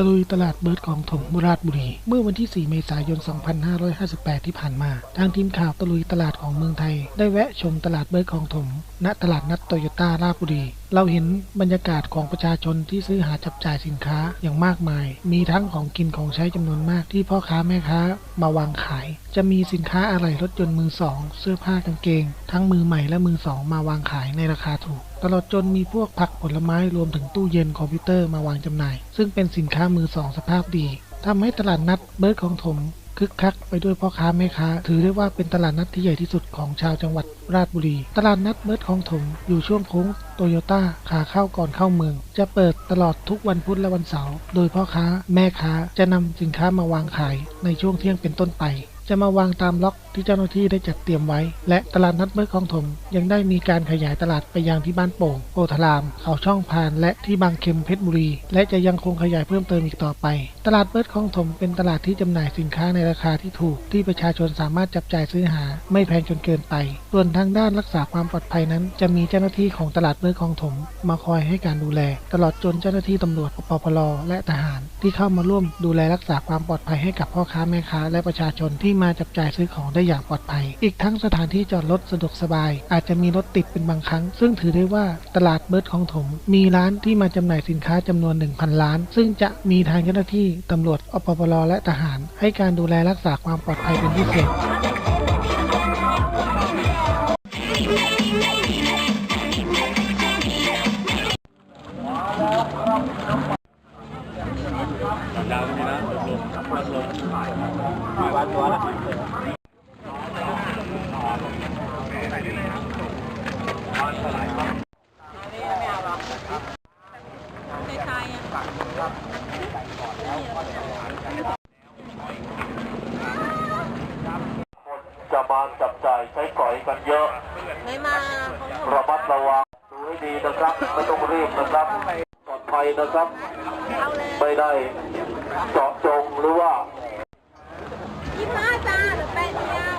ะลุยตลาดเบิร์ดของถมราชบุรี เมื่อวันที่ 4 เมษายน 2558 ที่ผ่านมา ทางทีมข่าวตะลุยตลาดของเมืองไทย ได้แวะชมตลาดเบิร์ดของถม ณ ตลาดนัดโตโยต้าราชบุรี เราเห็นบรรยากาศของประชาชนที่ซื้อหาจับจ่ายสินค้าอย่างมากมาย มีทั้งของกินของใช้จำนวนมากที่พ่อค้าแม่ค้ามาวางขาย จะมีสินค้าอะไหล่รถยนต์มือสอง เสื้อผ้ากางเกง ทั้งมือใหม่และมือสองมาวางขายในราคาถูก ตลอดจนมีพวกผักผลไม้รวมถึงตู้เย็นคอมพิวเตอร์มาวางจำหน่าย ซึ่งเป็นสินค้ามือสองสภาพดีทำให้ตลาดนัดเบิร์ดของถมคึกคักไปด้วยพ่อค้าแม่ค้า ถือได้ว่าเป็นตลาดนัดที่ใหญ่ที่สุดของชาวจังหวัดราชบุรี ตลาดนัดเบิร์ดของถมอยู่ช่วงโค้งโตโยต้าขาเข้าก่อนเข้าเมือง จะเปิดตลอดทุกวันพุธและวันเสาร์โดยพ่อค้าแม่ค้าจะนำสินค้ามาวางขายในช่วงเที่ยงเป็นต้นไป จะมาวางตามล็อกที่เจ้าหน้าที่ได้จัดเตรียมไว้ และตลาดนัดเบิร์ดของถม ยังได้มีการขยายตลาดไปยังที่บ้านโป่งโพธาราม เขาช่องพาน และที่บางเข็มเพชรบุรี และจะยังคงขยายเพิ่มเติมอีกต่อไป ตลาดเบิร์ดของถมเป็นตลาดที่จำหน่ายสินค้าในราคาที่ถูก ที่ประชาชนสามารถจับจ่ายซื้อหา ไม่แพงจนเกินไป ส่วนทางด้านรักษาความปลอดภัยนั้น จะมีเจ้าหน้าที่ของตลาดเบิร์ดของถม มาคอยให้การดูแล ตลอดจนเจ้าหน้าที่ตำรวจปปลและทหาร ที่เข้ามาร่วมดูแลรักษาความปลอดภัยให้กับพ่อค้าแม่ค้าและประชาชนที่มาจับจ่ายซื้อของได้อย่างปลอดภัย อีกทั้งสถานที่จอดรถสะดวกสบาย อาจจะมีรถติดเป็นบางครั้ง ซึ่งถือได้ว่าตลาดเบิร์ดของถม มีร้านที่มาจำหน่ายสินค้าจำนวน 1,000 ล้าน ซึ่งจะมีทางเจ้าหน้าที่ตำรวจอปปลและทหาร ให้การดูแลรักษาความปลอดภัยเป็นพิเศษ ดาวนี่นะลงลงลงมาวันตัวละ ในไทยอะ จะมาจับจ่ายใช้ก่อยกันเยอะ ไม่มาเขาบอก ระมัดระวังดูให้ดีนะครับ ไม่ต้องรีบนะครับปลอดภัยนะครับ ไม่ได้เจาะจงหรือว่ายี่ห้าจ้าหรือแปดเดียว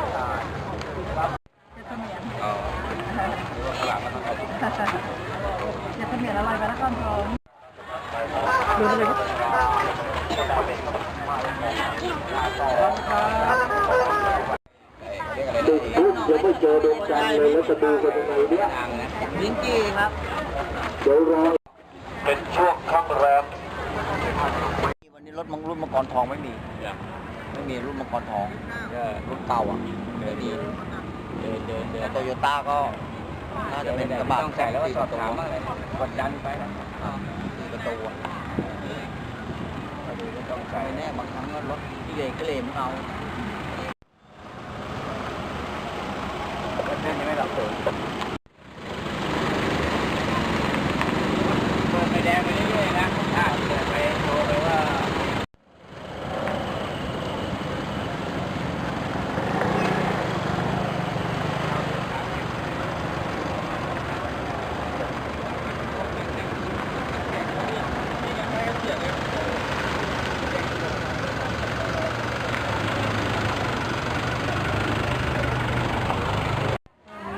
ดึกทุ่มยังไม่เจอ ดวงจันทร์เลยแล้วจะดูกันยังไงเนี่ยลิงกี้ครับเดี๋ยวรอเป็นช่วงค่ำแรมวันนี้รถมังรุ่นมังกรทองไม่มีไม่มีรุ่นมังกรทองรุ่นเก่าอะไม่มีเดินเดินเดินโตโยต้าก็น่าจะเป็นกระบะต้องใส่แล้วก็สอบถามบ้างเลเลยกดดันไปนะสี่ประตูอะต้องใส่ไม่แน่บางครั้งก็รถที่เลนก็เลนมึงเอา เล่นยังไม่ดับตัวเปิดไฟแดงไปเรื่อยๆนะถ้าเปิดไปโทรไปว่า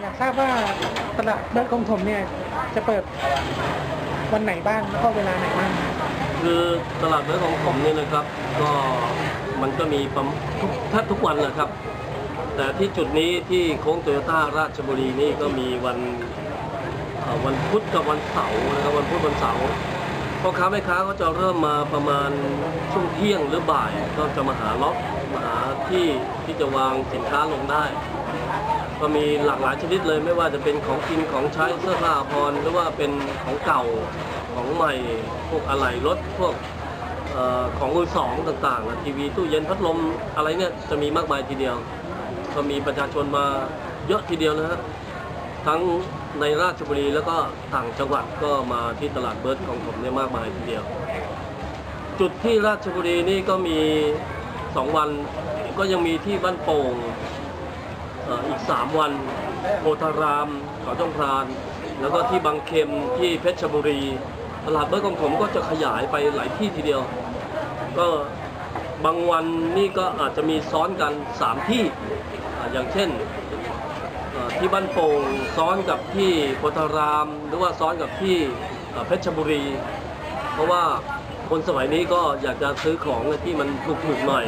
อยากทราบว่า ตลาดเบิร์ดของถมเนี่ยจะเปิดวันไหนบ้างแล้วก็เวลาไหนบ้างคือตลาดเนื้อของผมเนี่ยนะครับ ก็มันก็มีประมาณทุกแทบทุกวันนะครับ แต่ที่จุดนี้ที่โค้งโตโยต้าราชบุรีนี่ก็มีวันเอ่อวันพุธกับวันเสาร์นะครับวันพุธวันเสาร์พ่อค้าแม่ค้าก็จะเริ่มมาประมาณช่วงเที่ยงหรือบ่ายก็จะมาหาล็อกมาหาที่ที่จะวางสินค้าลงได้ ก็มีหลากหลายชนิดเลยไม่ว่าจะเป็นของกินของใช้เสื้อผ้าอาภรหรือว่าเป็นของเก่าของใหม่ พวกอะไหล่รถพวกเออของมือสองต่างๆนะทีวีตู้เย็นพัดลมอะไรเนี่ยจะมีมากมายทีเดียว ก็มีประชาชนมาเยอะทีเดียวนะฮะทั้งในราชบุรีแล้วก็ต่างจังหวัดก็มาที่ตลาดเบิร์ดของผมเนี่ยมากมายทีเดียว จุดที่ราชบุรีนี่ก็มีสองวันก็ยังมีที่บ้านโป่ง อีก 3 วันโพธารามเขาจงพราน แล้วก็ที่บางเข็มที่เพชรบุรี ตลาดเบิร์ของผมก็จะขยายไปหลายที่ทีเดียว ก็บางวันนี่ก็อาจจะมีซ้อนกัน 3 ที่อย่างเช่นที่บ้านโป่งซ้อนกับที่โพธาราม หรือว่าซ้อนกับที่เพชรบุรี เพราะว่าคนสมัยนี้ก็อยากจะซื้อของที่มันถูกๆหน่อย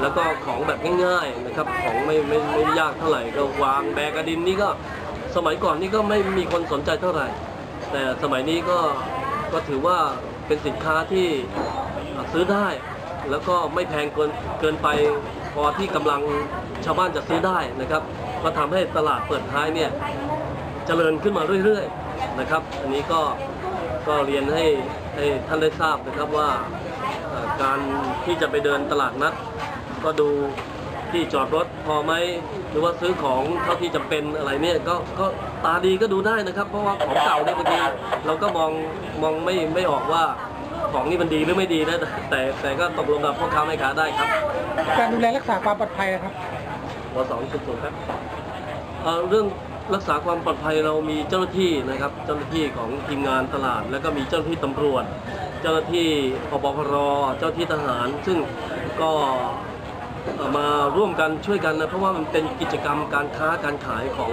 แล้วก็ของแบบง่ายๆนะครับของไม่ไม่ไม่ยากเท่าไหร่ก็วางแบกกระดินนี่ก็สมัยก่อนนี่ก็ไม่มีคนสนใจเท่าไหร่ แต่สมัยนี้ก็ก็ถือว่าเป็นสินค้าที่ซื้อได้ แล้วก็ไม่แพงเกินเกินไปพอที่กำลังชาวบ้านจะซื้อได้นะครับ ก็ทำให้ตลาดเปิดท้ายเนี่ยเจริญขึ้นมาเรื่อยๆนะครับ อันนี้ก็ก็เรียนให้ให้ท่านได้ทราบนะครับว่าการที่จะไปเดินตลาดนัด ก็ดูที่จอดรถพอไหมหรือว่าซื้อของเท่าที่จำเป็นอะไรเนี่ยก็ก็ตาดีก็ดูได้นะครับ เพราะว่าของเก่าเนี่ยบางทีเราก็มองมองไม่ไม่ออกว่าของนี่มันดีหรือไม่ดีนะแต่แต่ก็ตกลงกับพ่อค้าแม่ค้าได้ครับ การดูแลรักษาความปลอดภัยนะครับวสองจุดศูนย์ครับเอ่อเรื่องรักษาความปลอดภัยเรามีเจ้าหน้าที่นะครับ เจ้าหน้าที่ของทีมงานตลาด แล้วก็มีเจ้าหน้าที่ตำรวจ เจ้าหน้าที่ปปพรเจ้าหน้าที่ทหาร ซึ่งก็เอ่อ มาร่วมกันช่วยกันนะเพราะว่ามันเป็นกิจกรรมการค้าการขายของ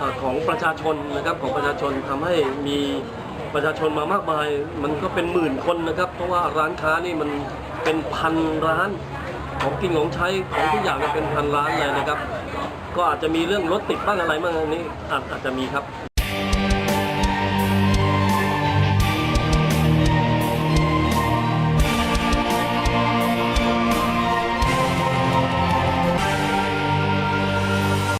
อของประชาชนนะครับของประชาชนทำให้มีประชาชนมามากมาย มันก็เป็นหมื่นคนนะครับ เพราะว่าร้านค้านี่มันเป็นพันร้านของกินของใช้ของทุกอย่างเป็นพันร้านเลยนะครับ ก็อาจจะมีเรื่องรถติดบ้างอะไรบ้างนนี้อาจอาจจะมีครับ